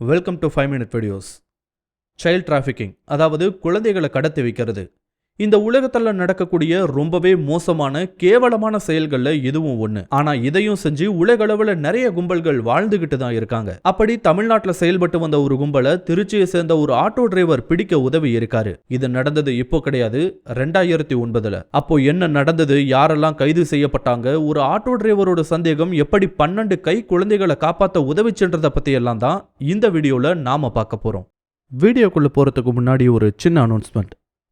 Welcome to five minute videos child trafficking அதாவது குழந்தைகளை கடத்தி வைக்கிறது. இந்த உலகத்தில் நடக்கக்கூடிய ரொம்பவே மோசமான கேவலமான செயல்கள்ல இதுவும் ஒண்ணு. ஆனா இதையும் செஞ்சு உலகளவுல நிறைய கும்பல்கள் வாழ்ந்துகிட்டு தான் இருக்காங்க. அப்படி தமிழ்நாட்டில் செயல்பட்டு வந்த ஒரு கும்பலை திருச்சியை சேர்ந்த ஒரு ஆட்டோ டிரைவர் பிடிக்க உதவி இருக்காரு. இது நடந்தது இப்போ கிடையாது ரெண்டாயிரத்தி ஒன்பதுல. அப்போ என்ன நடந்தது யாரெல்லாம் கைது செய்யப்பட்டாங்க ஒரு ஆட்டோ டிரைவரோட சந்தேகம் எப்படி பன்னெண்டு கை குழந்தைகளை காப்பாற்ற உதவிச்சுன்றத பத்தி எல்லாம் தான் இந்த வீடியோல நாம பார்க்க போறோம். வீடியோக்குள்ள போறதுக்கு முன்னாடி ஒரு சின்ன அனௌன்ஸ்மெண்ட்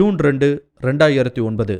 ஜூன் ரெண்டு ரெண்டாயிரத்தி ஒன்பது.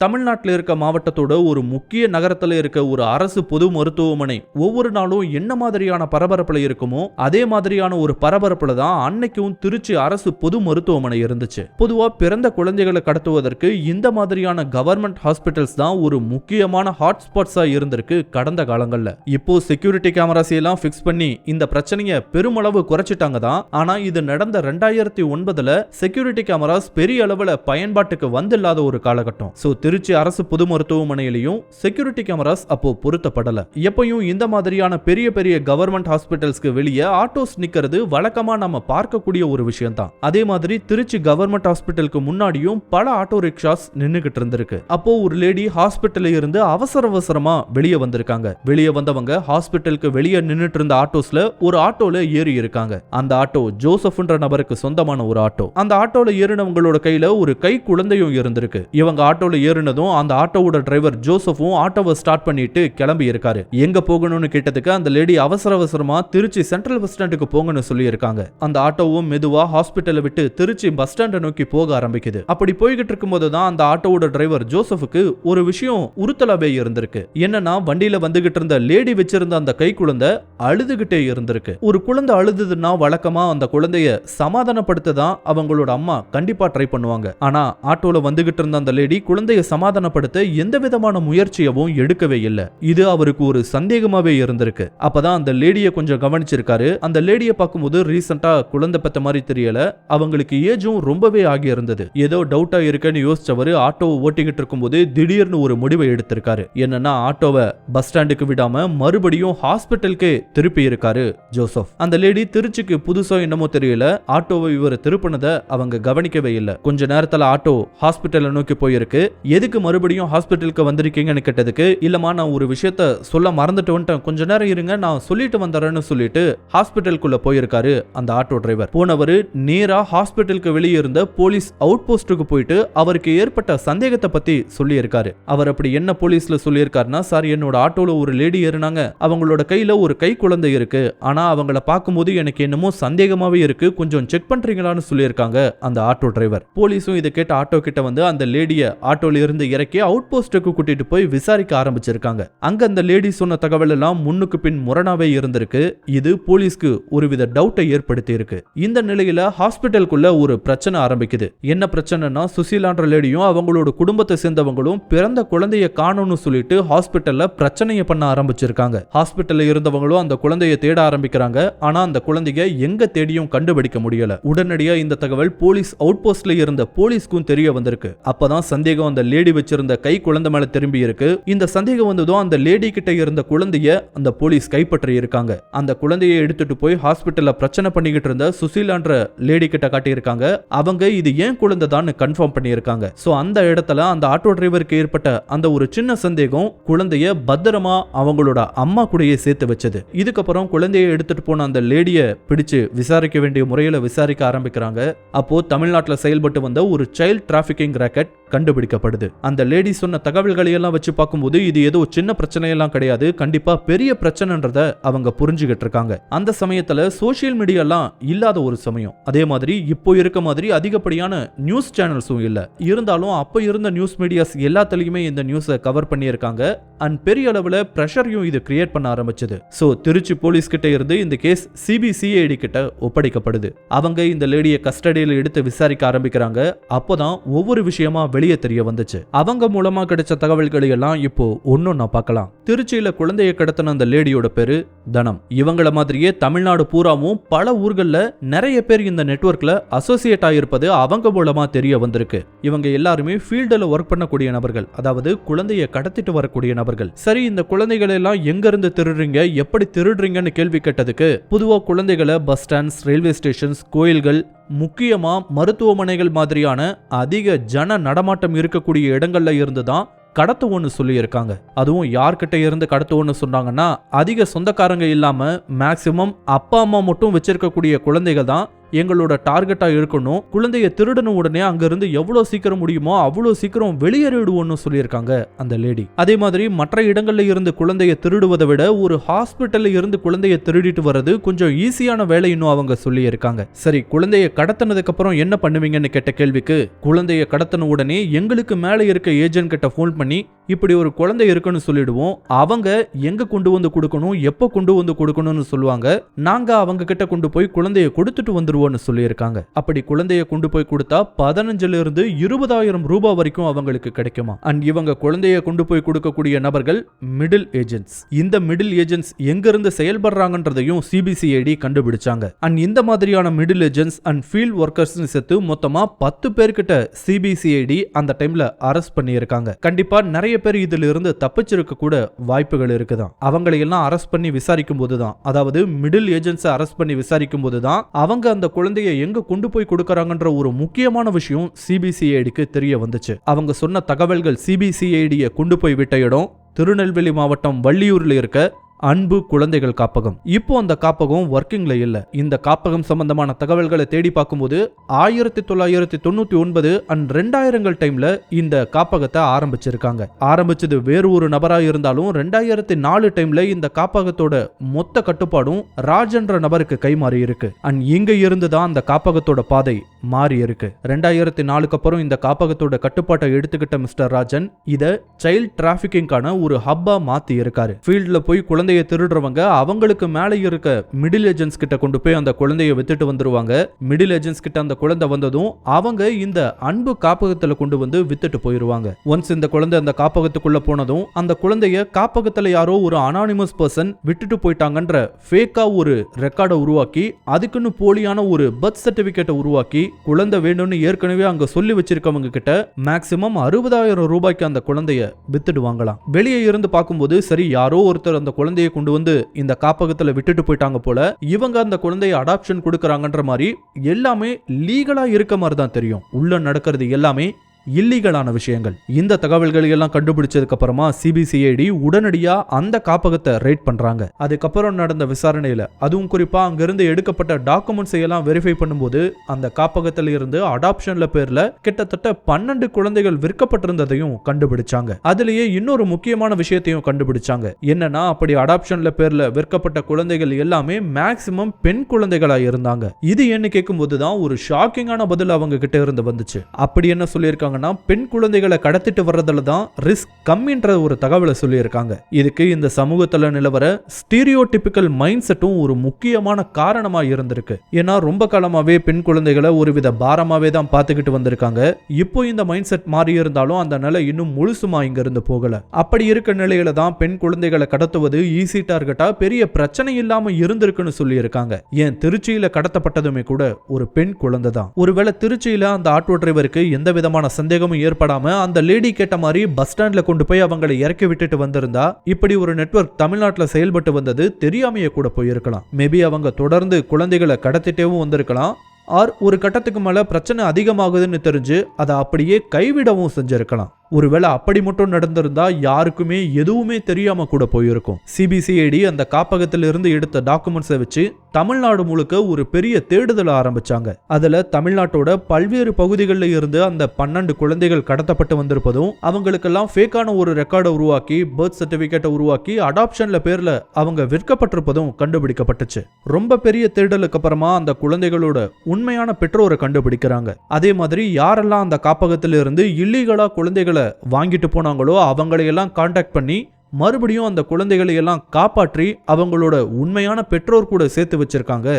தமிழ்நாட்டில் இருக்க மாவட்டத்தோட ஒரு முக்கிய நகரத்தில் இருக்க ஒரு அரசு பொது மருத்துவமனை ஒவ்வொரு நாளும் என்ன மாதிரியான பரபரப்பில் இருக்குமோ அதே மாதிரியான ஒரு பரபரப்பில் தான் அன்னைக்கும் திருச்சி அரசு பொது மருத்துவமனை இருந்துச்சு. பொதுவாக பிறந்த குழந்தைகளை கடத்துவதற்கு இந்த மாதிரியான கவர்மெண்ட் ஹாஸ்பிட்டல்ஸ் தான் ஒரு முக்கியமான ஹாட்ஸ்பாட்ஸாக இருந்திருக்கு கடந்த காலங்களில். இப்போ செக்யூரிட்டி கேமராஸ் எல்லாம் ஃபிக்ஸ் பண்ணி இந்த பிரச்சனையை பெருமளவு குறைச்சிட்டாங்க தான். ஆனால் இது நடந்த ரெண்டாயிரத்தி ஒன்பதுல செக்யூரிட்டி கேமராஸ் பெரிய அளவில் பயன்பாட்டுக்கு வந்தில்லாத ஒரு காலகட்டம். ஸோ திருச்சி அரசு பொது மருத்துவமனையிலையும் செக்யூரிட்டி கேமராஸ் அப்போ பொருத்தப்படல. எப்பயும் இந்த மாதிரியான பெரிய பெரிய கவர்மெண்ட் ஹாஸ்பிட்டல்ஸ்க்கு வெளியே ஆட்டோஸ் நிக்கிறது வழக்கமா நம்ம பார்க்கக்கூடிய ஒரு விஷயம் தான் அதே மாதிரி திருச்சி கவர்மெண்ட் ஹாஸ்பிட்டலுக்கு முன்னாடியும் பல ஆட்டோ ரிக்ஷாஸ் நின்னுகிட்டு இருந்திருக்கு. அப்போ ஒரு லேடி ஹாஸ்பிட்டல்ல இருந்து அவசர அவசரமா வெளியே வந்திருக்காங்க. வெளியே வந்தவங்க ஹாஸ்பிட்டலுக்கு வெளியே நின்னுட்டு இருந்த ஆட்டோஸ்ல ஒரு ஆட்டோல ஏறி இருக்காங்க. அந்த ஆட்டோ ஜோசப்ன்ற நபருக்கு சொந்தமான ஒரு ஆட்டோ. அந்த ஆட்டோல ஏறினவங்களோட கையில ஒரு கை குழந்தையும் இருந்திருக்கு. இவங்க ஆட்டோல ஏறினதும் அந்த ஆட்டோவோட டிரைவர் ஜோசப்பும் ஆட்டோவை ஸ்டார்ட் பண்ணிட்டு கிளம்பி இருக்காரு. எங்க போகணும்னு கேட்டதுக்கு அந்த லேடி அவசர அவசரமா திருச்சி சென்ட்ரல் பஸ் ஸ்டாண்டுக்கு போங்கன்னு சொல்லி இருக்காங்க அந்த ஆட்டோவும் மெதுவா ஹாஸ்பிட்டலை விட்டு திருச்சி பஸ் ஸ்டாண்டை நோக்கி போக ஆரம்பிக்குது. அப்படி போய்கிட்டு இருக்கும்போது தான் அந்த ஆட்டோவோட டிரைவர் ஜோசப்புக்கு ஒரு விஷயம் உறுத்தலாவே இருந்திருக்கு. என்னன்னா வண்டியில வந்துகிட்டு இருந்த லேடி வச்சிருந்த அந்த கை குழந்தை அழுதுகிட்டே இருந்திருக்கு. ஒரு குழந்தை அழுதுதுன்னா வழக்கமா அந்த குழந்தைய சமாதானப்படுத்த தான் அவங்களோட அம்மா கண்டிப்பா ட்ரை பண்ணுவாங்க. ஆனா ஆட்டோல வந்துகிட்டு இருந்த அந்த லேடி குழந்தைய சமாதானப்படுத்த எந்த விதமான முயற்சியவும் எடுக்கவே இல்லை. இது அவருக்கு ஒரு சந்தேகமாவே இருந்திருக்கு. அப்பதான் அந்த லேடிய கொஞ்சம் கவனிச்சிருக்காரு. அந்த லேடிய பார்க்கும்போது ரீசெண்டா குழந்தை பெத்த மாதிரி தெரியல. அவங்களுக்கு ஏஜும் ரொம்பவே ஆகி இருந்தது. ஏதோ டவுட்டா இருக்குன்னு யோசிச்சவரு ஆட்டோவை ஓட்டிக்கிட்டு இருக்கும்போது திடீர்னு ஒரு முடிவை எடுத்திருக்காரு. என்னன்னா ஆட்டோவை பஸ் ஸ்டாண்டுக்கு விடாம மறுபடியும் ஹாஸ்பிட்டலுக்கு திருப்பி இருக்காரு ஜோசப். அந்த லேடி திருச்சிக்கு புதுசா என்னமோ தெரியல. ஆட்டோவை இவர் திருப்பினதை அவங்க கவனிக்கவே இல்லை. கொஞ்ச நேரத்துல ஆட்டோ ஹாஸ்பிட்டலை நோக்கி போயிருக்கு. எதுக்கு மறுபடியும் ஹாஸ்பிட்டலுக்கு வந்திருக்கீங்கன்னு கேட்டதுக்கு இல்லம்மா நான் ஒரு விஷயத்த சொல்ல மறந்துட்டு வந்துட்டேன் கொஞ்ச நேரம் இருங்க நான் சொல்லிட்டு வந்துடுறேன்னு சொல்லிட்டு ஹாஸ்பிட்டலுக்குள்ள போயிருக்காரு அந்த ஆட்டோ டிரைவர் போனவர் நேரா ஹாஸ்பிட்டலுக்கு வெளியே இருந்த போலீஸ் அவுட் போஸ்ட்டுக்கு போயிட்டு அவருக்கு ஏற்பட்ட சந்தேகத்தை பத்தி சொல்லியிருக்காரு. அவர் அப்படி என்ன போலீஸ்ல சொல்லியிருக்காருன்னா சார் என்னோட ஆட்டோல ஒரு லேடி ஏறினாங்க அவங்களோட கையில ஒரு கை குழந்தை இருக்கு. ஆனா அவங்கள பார்க்கும்போது எனக்கு என்னமோ சந்தேகமாவே இருக்கு. கொஞ்சம் செக் பண்றீங்களான்னு சொல்லியிருக்காங்க அந்த ஆட்டோ டிரைவர் போலீஸும் இதை கேட்ட ஆட்டோ கிட்ட வந்து அந்த லேடிய ஆட்டோல இருந்து இறக்கி அவுட் போஸ்ட்டுக்கு கூட்டிட்டு போய் விசாரிக்க ஆரம்பிச்சிருக்காங்க. அங்க அந்த லேடி சொன்ன தகவல் எல்லாம் முன்னுக்கு பின் முரணாவே இருந்திருக்கு. இது போலீஸ்க்கு ஒருவித டவுட்டை ஏற்படுத்தி இருக்கு இந்த நிலையில ஹாஸ்பிட்டலுக்குள்ள ஒரு பிரச்சனை ஆரம்பிக்குது. என்ன பிரச்சனைனா சுசீலான்ற லேடியும் அவங்களோட குடும்பத்தை சேர்ந்தவங்களும் பிறந்த குழந்தைய காணும்னு சொல்லிட்டு ஹாஸ்பிட்டல்ல பிரச்சனையை பண்ண ஆரம்பிச்சிருக்காங்க. ஹாஸ்பிட்டல்ல இருந்தவங்களும் அந்த குழந்தைய தேட ஆரம்பிக்கிறாங்க. ஆனா அந்த குழந்தைய எங்க தேடியும் கண்டுபிடிக்க முடியல. உடனடியா இந்த தகவல் போலீஸ் அவுட் போஸ்ட்ல இருந்த போலீஸ்க்கும் தெரிய வந்திருக்கு. அப்பதான் சந்தேகம் அந்த லேடி வச்சிருந்த கை குழந்தை மேல திரும்பி இருக்கு. இந்த சந்தேகம் வந்ததும் அந்த லேடி கிட்ட இருந்த குழந்தைய அந்த போலீஸ் கைப்பற்றி இருக்காங்க. அந்த குழந்தையை எடுத்துட்டு போய் ஹாஸ்பிட்டல்ல பிரச்சனை பண்ணிக்கிட்டு இருந்த சுசீலான்ற லேடி கிட்ட காட்டியிருக்காங்க. அவங்க இது ஏன் குழந்தை தான் கன்ஃபார்ம் பண்ணியிருக்காங்க. சோ அந்த இடத்துல அந்த ஆட்டோ டிரைவருக்கு ஏற்பட்ட அந்த ஒரு சின்ன சந்தேகம் குழந்தைய பத்திரமா அவங்களோட அம்மா கூடயே சேர்த்து வச்சது. இதுக்கப்புறம் குழந்தையை எடுத்துட்டு போன அந்த லேடிய பிடிச்சு விசாரிக்க வேண்டிய முறையில விசாரிக்க ஆரம்பிக்கிறாங்க. அப்போ தமிழ்நாட்டுல செயல்பட்டு வந்த ஒரு சைல்ட் டிராஃபிக்கிங் ராக்கெட் கண்டுபிடிக்கப்படுது. அந்த லேடி சொன்ன தகவல்களை எல்லாம் வச்சு பார்க்கும்போது இது ஏதோ சின்ன பிரச்சனையெல்லாம் கிடையாது. கண்டிப்பா பெரிய பிரச்சனைன்றத அவங்க புரிஞ்சுகிட்டு இருக்காங்க. அந்த சமயத்துல சோசியல் மீடியாலாம் இல்லாத ஒரு சமயம். அதே மாதிரி இப்போ இருக்க மாதிரி அதிகப்படியான நியூஸ் சேனல்ஸும் இல்ல. இருந்தாலும் அப்ப இருந்த நியூஸ் மீடியாஸ் எல்லாத்துலயுமே இந்த நியூஸை கவர் பண்ணியிருக்காங்க. அண்ட் பெரிய அளவுல ப்ரெஷரையும் இது கிரியேட் பண்ண ஆரம்பிச்சது. சோ திருச்சி போலீஸ் கிட்ட இருந்து இந்த கேஸ் சிபிசிஐடி கிட்ட ஒப்படைக்கப்படுது. அவங்க இந்த லேடியை கஸ்டடியில் எடுத்து விசாரிக்க ஆரம்பிக்கிறாங்க. அப்போதான் ஒவ்வொரு விஷயமா வெளி வெளியே தெரிய வந்துச்சு. அவங்க மூலமா கிடைச்ச தகவல்களை எல்லாம் இப்போ ஒன்னொன்னா பார்க்கலாம். திருச்சியில குழந்தையை கடத்தின அந்த லேடியோட பேரு தனம். இவங்கள மாதிரியே தமிழ்நாடு பூராவும் பல ஊர்களில் நிறைய பேர் இந்த நெட்வொர்க்ல அசோசியேட் ஆகியிருப்பது அவங்க மூலமா தெரிய வந்திருக்கு. இவங்க எல்லாருமே ஃபீல்டில் ஒர்க் பண்ணக்கூடிய நபர்கள் அதாவது குழந்தையை கடத்திட்டு வரக்கூடிய நபர்கள். சரி இந்த குழந்தைகளை எல்லாம் எங்க இருந்து திருடுறீங்க? எப்படி திருடுறீங்கன்னு கேள்வி கேட்டதுக்கு பொதுவா குழந்தைகளை பஸ் ஸ்டாண்ட்ஸ் ரயில்வே ஸ்டேஷன்ஸ் கோயில்கள் முக்கியமா மருத்துவமனைகள் மாதிரியான அதிக ஜன நடமாட்டம் இருக்கக்கூடிய இடங்கள்ல இருந்து தான் கடத்துவோன்னு சொல்லியிருக்காங்க. அதுவும் யார்கிட்ட இருந்து கடத்துவோன்னு சொன்னாங்கன்னா அதிக சொந்தக்காரங்க இல்லாம மேக்சிமம் அப்பா அம்மா மட்டும் வச்சிருக்கக்கூடிய குழந்தைகள் தான் எங்களோட டார்கெட்டா இருக்கணும். குழந்தைய திருடன உடனே அங்கிருந்து எவ்வளவு சீக்கிரம் முடியுமோ அவ்வளவு சீக்கிரம் வெளியேறிடுவோம்னு சொல்லியிருக்காங்க அந்த லேடி. அதே மாதிரி மற்ற இடங்கள்ல இருந்து குழந்தைய திருடுவதை விட ஒரு ஹாஸ்பிட்டல்ல இருந்து குழந்தைய திருடிட்டு வர்றது கொஞ்சம் ஈஸியான வேலைன்னு அவங்க சொல்லியிருக்காங்க. சரி குழந்தைய கடத்தினதுக்கு அப்புறம் என்ன பண்ணுவீங்கன்னு கேட்ட கேள்விக்கு குழந்தைய கடத்தின உடனே எங்களுக்கு மேலே இருக்க ஏஜென்ட் கிட்ட ஃபோன் பண்ணி இப்படி ஒரு குழந்தை இருக்குன்னு சொல்லிடுவோம். அவங்க எங்க கொண்டு வந்து கொடுக்கணும்? எப்போ கொண்டு வந்து கொடுக்கணும்னு சொல்லுவாங்க. நாங்க அவங்க கிட்ட கொண்டு போய் குழந்தைய கொடுத்துட்டு வந்துருவோம்னு சொல்லியிருக்காங்க. அப்படி குழந்தைய கொண்டு போய் கொடுத்தா பதினஞ்சுல இருந்து இருபதாயிரம் ரூபாய் வரைக்கும் அவங்களுக்கு கிடைக்குமா? அண்ட் இவங்க குழந்தைய கொண்டு போய் கொடுக்கக்கூடிய நபர்கள் மிடில் ஏஜென்ட்ஸ் இந்த மிடில் ஏஜென்ட்ஸ் எங்கிருந்து செயல்படுறாங்கன்றதையும் சிபிசிஐடி கண்டுபிடிச்சாங்க. அண்ட் இந்த மாதிரியான middle agents and field workers சேர்த்து மொத்தமா பத்து பேர்கிட்ட சிபிசிஐடி அந்த டைம்ல அரெஸ்ட் பண்ணியிருக்காங்க. கண்டிப்பா நிறைய பேர் இதுல இருந்து தப்பிச்சிருக்க கூட வாய்ப்புகள் இருக்குதான். அவங்களை எல்லாம் அரெஸ்ட் பண்ணி விசாரிக்கும் போதுதான் அதாவது மிடில் ஏஜென்ட்ஸை அரெஸ்ட் பண்ணி விசாரிக்கும் போதுதான் அவங்க அந்த குழந்தைய எங்க கொண்டு போய் கொடுக்கறாங்கன்ற ஒரு முக்கியமான விஷயம் சிபிசிஐடிக்கு தெரிய வந்துச்சு. அவங்க சொன்ன தகவல்கள் சிபிசிஐடியை கொண்டு போய் விட்ட இடம் திருநெல்வேலி மாவட்டம் வள்ளியூரில் இருக்க அன்பு குழந்தைகள் காப்பகம். இப்போ அந்த காப்பகம் ஒர்க்கிங்ல இல்ல. இந்த காப்பகம் சம்பந்தமான தகவல்களை தேடி பார்க்கும்போது ஆயிரத்தி தொள்ளாயிரத்தி தொண்ணூத்தி ஒன்பது அண்ட் ரெண்டாயிரங்கள் டைம்ல இந்த காப்பகத்தை ஆரம்பிச்சிருக்காங்க. ஆரம்பிச்சது வேறு ஒரு நபரா இருந்தாலும் ரெண்டாயிரத்தி நாலு டைம்ல இந்த காப்பகத்தோட மொத்த கட்டுப்பாடும் ராஜன்ற நபருக்கு கைமாறி இருக்கு. அண்ட் இங்க இருந்து தான் அந்த காப்பகத்தோட பாதை மாறி இருக்கு. ரெண்டாயிரத்தி நாலுக்கு அப்புறம் இந்த காப்பகத்தோட கட்டுப்பாட்டை எடுத்துக்கிட்ட மிஸ்டர் ராஜன் இதை சைல்ட் டிராபிகிங்கான ஒரு ஹப்பா மாத்தி இருக்காரு. ஃபீல்ட்ல போய் குழந்தை குழந்தைய திருடுறவங்க அவங்களுக்கு மேலே இருக்க மிடில் ஏஜென்ட்ஸ் கிட்ட கொண்டு போய் அந்த குழந்தைய வித்துட்டு வந்துருவாங்க. மிடில் ஏஜென்ட்ஸ் கிட்ட அந்த குழந்தை வந்ததும் அவங்க இந்த அன்பு காப்பகத்துல கொண்டு வந்து வித்துட்டு போயிருவாங்க. ஒன்ஸ் இந்த குழந்தை அந்த காப்பகத்துக்குள்ள போனதும் அந்த குழந்தைய காப்பகத்துல யாரோ ஒரு அனானிமஸ் பர்சன் விட்டுட்டு போயிட்டாங்கன்ற ஃபேக்கா ஒரு ரெக்கார்டை உருவாக்கி அதுக்குன்னு போலியான ஒரு பர்த் சர்டிபிகேட்டை உருவாக்கி குழந்தை வேணும்னு ஏற்கனவே அங்க சொல்லி வச்சிருக்கவங்க கிட்ட மேக்சிமம் அறுபதாயிரம் ரூபாய்க்கு அந்த குழந்தைய வித்துடுவாங்களாம் வெளியே இருந்து பார்க்கும்போது சரி யாரோ ஒருத்தர் அந்த குழந்தை குழந்தையை கொண்டு வந்து இந்த காப்பகத்தில் விட்டுட்டு போயிட்டாங்க போல இவங்க அந்த குழந்தைய அடாப்ஷன் கொடுக்கறாங்கன்ற மாதிரி எல்லாமே லீகலா இருக்க மாதிரி தான் தெரியும். உள்ள நடக்கிறது எல்லாமே இல்லீகலான விஷயங்கள். இந்த தகவல்களை எல்லாம் கண்டுபிடிச்சதுக்கு அப்புறமா சிபிசிஐடி உடனடியா அந்த காப்பகத்தை ரைட் பண்றாங்க. அதுக்கப்புறம் நடந்த விசாரணையில அதுவும் குறிப்பா அங்கிருந்து எடுக்கப்பட்ட டாக்குமெண்ட்ஸ் எல்லாம் வெரிஃபை பண்ணும்போது அந்த காப்பகத்தில் இருந்து அடாப்ஷன்ல பேர்ல கிட்டத்தட்ட பன்னெண்டு குழந்தைகள் விற்கப்பட்டிருந்ததையும் கண்டுபிடிச்சாங்க. அதுலயே இன்னொரு முக்கியமான விஷயத்தையும் கண்டுபிடிச்சாங்க. என்னன்னா அப்படி அடாப்ஷன்ல பேர்ல விற்கப்பட்ட குழந்தைகள் எல்லாமே மேக்சிமம் பெண் குழந்தைகளா இருந்தாங்க. இது என்ன கேட்கும்போது தான் ஒரு ஷாக்கிங்கான பதில் அவங்க கிட்ட இருந்து வந்துச்சு. அப்படி என்ன சொல்லியிருக்காங்க சொல்றாங்கன்னா பெண் குழந்தைகளை கடத்திட்டு வர்றதுல தான் ரிஸ்க் கம்மின்ற ஒரு தகவலை சொல்லியிருக்காங்க. இதுக்கு இந்த சமூகத்துல நிலவர ஸ்டீரியோடிபிக்கல் மைண்ட் செட்டும் ஒரு முக்கியமான காரணமா இருந்திருக்கு. ஏன்னா ரொம்ப காலமாவே பெண் குழந்தைகளை ஒருவித பாரமாவே தான் பார்த்துக்கிட்டு வந்திருக்காங்க. இப்போ இந்த மைண்ட் செட் மாறி இருந்தாலும் அந்த நிலை இன்னும் முழுசுமா இங்க இருந்து போகல. அப்படி இருக்க நிலையில தான் பெண் குழந்தைகளை கடத்துவது ஈஸி டார்கெட்டா பெரிய பிரச்சனை இல்லாம இருந்திருக்குன்னு சொல்லியிருக்காங்க. ஏன்? திருச்சியில கடத்தப்பட்டதுமே கூட ஒரு பெண் குழந்தை தான். ஒருவேளை திருச்சியில அந்த ஆட்டோ டிரைவருக்கு எந்த விதமான சந்தேகமும் ஏற்படாம அந்த லேடி கேட்ட மாதிரி பஸ் ஸ்டாண்ட்ல கொண்டு போய் அவங்களை இறக்கி விட்டுட்டு வந்திருந்தா இப்படி ஒரு நெட்வொர்க் தமிழ்நாட்டில் செயல்பட்டு வந்தது தெரியாமையே கூட போயிருக்கலாம். மேபி அவங்க தொடர்ந்து குழந்தைகளை கடத்திட்டேவும் வந்திருக்கலாம். ஆர் ஒரு கட்டத்துக்கு மேல பிரச்சனை அதிகமாகுதுன்னு தெரிஞ்சு அதை அப்படியே கைவிடவும் செஞ்சிருக்கலாம். ஒருவேளை அப்படி மட்டும் நடந்திருந்தா யாருக்குமே எதுவுமே தெரியாம கூட போயிருக்கும். சிபிசிஐடி அந்த காப்பகத்தில் இருந்து எடுத்த டாக்குமெண்ட்ஸை வச்சு தமிழ்நாடு முழுக்க ஒரு பெரிய தேடுதல் ஆரம்பிச்சாங்க. அதுல தமிழ்நாட்டோட பல்வேறு பகுதிகளில் இருந்து அந்த பன்னெண்டு குழந்தைகள் கடத்தப்பட்டு வந்திருப்பதும் அவங்களுக்கெல்லாம் ஃபேக்கான ஒரு ரெக்கார்டை உருவாக்கி பர்த் சர்டிபிகேட்டை உருவாக்கி அடாப்ஷன்ல பேர்ல அவங்க விற்கப்பட்டிருப்பதும் கண்டுபிடிக்கப்பட்டுச்சு. ரொம்ப பெரிய தேடலுக்கு அப்புறமா அந்த குழந்தைகளோட உண்மையான பெற்றோரை கண்டுபிடிக்கிறாங்க. அதே மாதிரி யாரெல்லாம் அந்த காப்பகத்திலிருந்து இல்லீகலா குழந்தைகளை வாங்கிட்டு போனாங்களோ அவங்களையெல்லாம் காண்டாக்ட் பண்ணி மறுபடியும் அந்த குழந்தைகளையெல்லாம் காப்பாற்றி அவங்களோட உண்மையான பெற்றோர் கூட சேர்த்து வச்சிருக்காங்க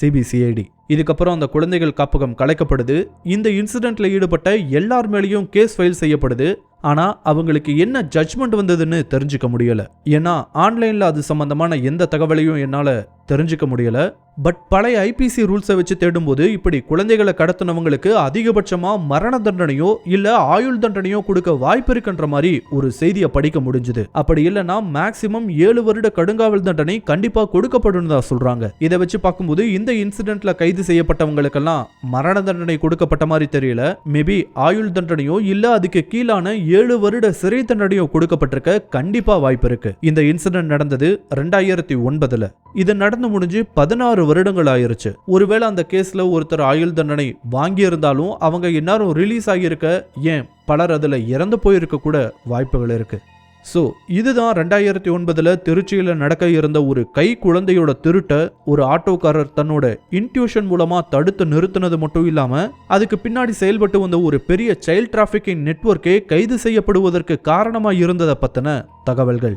சிபிசிஐடி இதுக்கப்புறம் அந்த குழந்தைகள் காப்பகம் கலைக்கப்படுது. இந்த இன்சிடென்ட்ல ஈடுபட்ட எல்லார் மேலேயும் கேஸ் ஃபைல் செய்யப்படுது. ஆனா அவங்களுக்கு என்ன ஜட்ஜ்மெண்ட் வந்ததுன்னு தெரிஞ்சுக்க முடியல. ஏன்னா ஆன்லைன்ல அது சம்பந்தமான எந்த தகவலையும் என்னால தெரிஞ்சுக்க முடியல. பட் பழைய ஐபிசி ரூல்ஸை வச்சு தேடும்போது இப்படி குழந்தைகளை கடத்தினவங்களுக்கு அதிகபட்சமாக மரண தண்டனையோ இல்லை ஆயுள் தண்டனையோ கொடுக்க வாய்ப்பு இருக்குன்ற மாதிரி ஒரு செய்தியை படிக்க முடிஞ்சுது. அப்படி இல்லைன்னா மேக்சிமம் ஏழு வருட கடுங்காவல் தண்டனை கண்டிப்பாக கொடுக்கப்படும் தான் சொல்றாங்க. இதை வச்சு பார்க்கும்போது இந்த இன்சிடென்ட்ல கைது செய்யப்பட்டவங்களுக்கெல்லாம் மரண தண்டனை கொடுக்கப்பட்ட மாதிரி தெரியல. மேபி ஆயுள் தண்டனையோ இல்லை அதுக்கு கீழான ஏழு வருட சிறை தண்டனையோ கொடுக்கப்பட்டிருக்க கண்டிப்பாக வாய்ப்பு இருக்கு. இந்த இன்சிடென்ட் நடந்தது ரெண்டாயிரத்தி ஒன்பதுல. இது நடந்து முடிஞ்சு பதினாறு வருடங்கள் ஆயிருச்சு ஒருவேளை அந்த கேஸ்ல ஒருத்தர் ஆயுள் தண்டனை வாங்கி இருந்தாலும் அவங்க இந்நேரம் ரிலீஸ் ஆகியிருக்க ஏன் பலர் அதுல இறந்து போயிருக்க கூட வாய்ப்புகள் இருக்கு. ஸோ இதுதான் ரெண்டாயிரத்தி ஒன்பதுல திருச்சியில் நடக்க இருந்த ஒரு கை குழந்தையோட திருட்டை ஒரு ஆட்டோக்காரர் தன்னோட இன்ட்யூஷன் மூலமா தடுத்து நிறுத்தினது மட்டும் இல்லாம அதுக்கு பின்னாடி செயல்பட்டு வந்த ஒரு பெரிய சைல்ட் டிராஃபிக்கிங் நெட்ஒர்க்கே கைது செய்யப்படுவதற்கு காரணமா இருந்ததை பத்தின தகவல்கள்.